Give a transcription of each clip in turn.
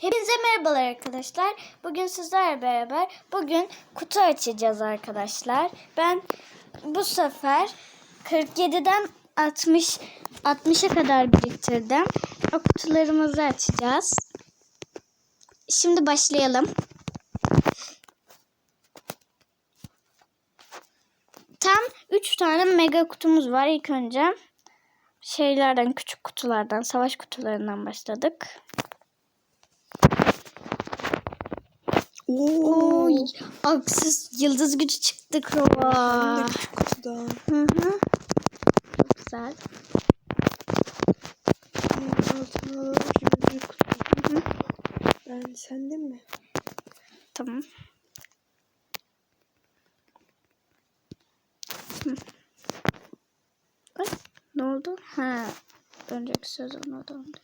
Hepinize merhabalar arkadaşlar. Bugün sizlerle beraber bugün kutu açacağız arkadaşlar. Ben bu sefer 47'den 60 60'a kadar biriktirdim. O kutularımızı açacağız. Şimdi başlayalım. Tam 3 tane mega kutumuz var. İlk önce şeylerden, küçük kutulardan, savaş kutularından başladık. Oo. Oy, aksız yıldız gücü çıktı Krova. Hı hı. Çok güzel. Altına büyük kutu. Hı hı. Ben sende mi? Tamam. Hı. Ay, ne oldu? Ha, önceki söz ona döndü.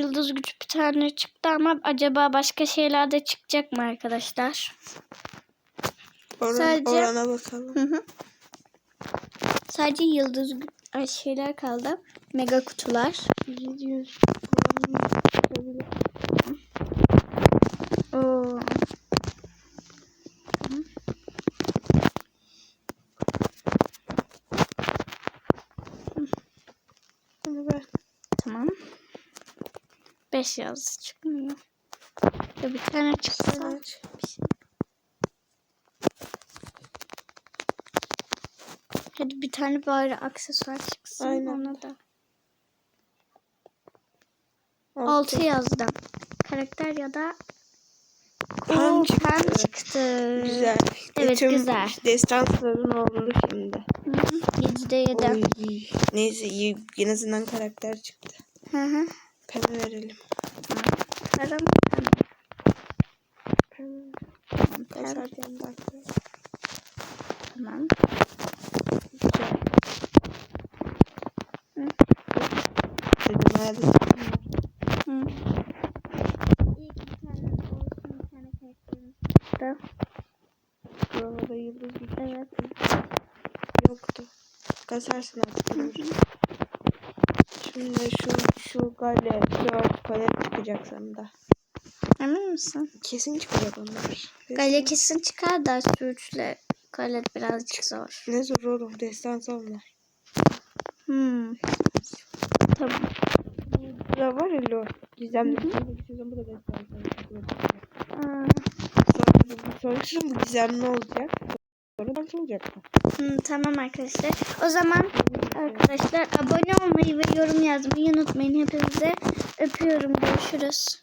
Yıldız gücü bir tane çıktı ama acaba başka şeyler de çıkacak mı arkadaşlar? Oran, Sadece- Orana bakalım. Hı hı. Sadece yıldız ay, şeyler kaldı. Mega kutular. 700 falan çıkabilir. Oo. Hı. Bunu ver. Tamam. 5 yaz çıkmıyor. Ya bir tane çıksa. bir şey. Hadi bir tane bari aksesuar çıksın Aynen. ona da. Altı. 6 yazdım. Karakter ya da Pen çıktı. pen çıktı. Güzel. Evet, Tüm güzel. Destansların oldu şimdi. 7'de 7. Oy. Neyse iyi. En azından karakter çıktı. Hı hı. Pen'e verelim. Pen. Tamam. Kasarken de aklı. Tamam. Güzel. Hı. Dedim herhalde çıkmıyor. Hı. Ki bir tane olsun bir tane karakterimiz çıktı. Buralarda yıldız gücü Evet. yoktu. Kasarsın artık. Şimdi şu gale, dört palet çıkacak sanında. Emin misin? Kesin çıkacak onlar. Gale kesin çıkar da şu üçle kale birazcık zor. Ne zor oğlum. Destansı onlar. Hmm. Tamam. Bu da var ya lo. Gizemli. Bu da. Aa, Sonra sezon bu gizemli olacak. Sonra olacak. hmm, tamam arkadaşlar. O zaman arkadaşlar abone olmayı ve yorum yazmayı unutmayın. Hepinize öpüyorum. Görüşürüz.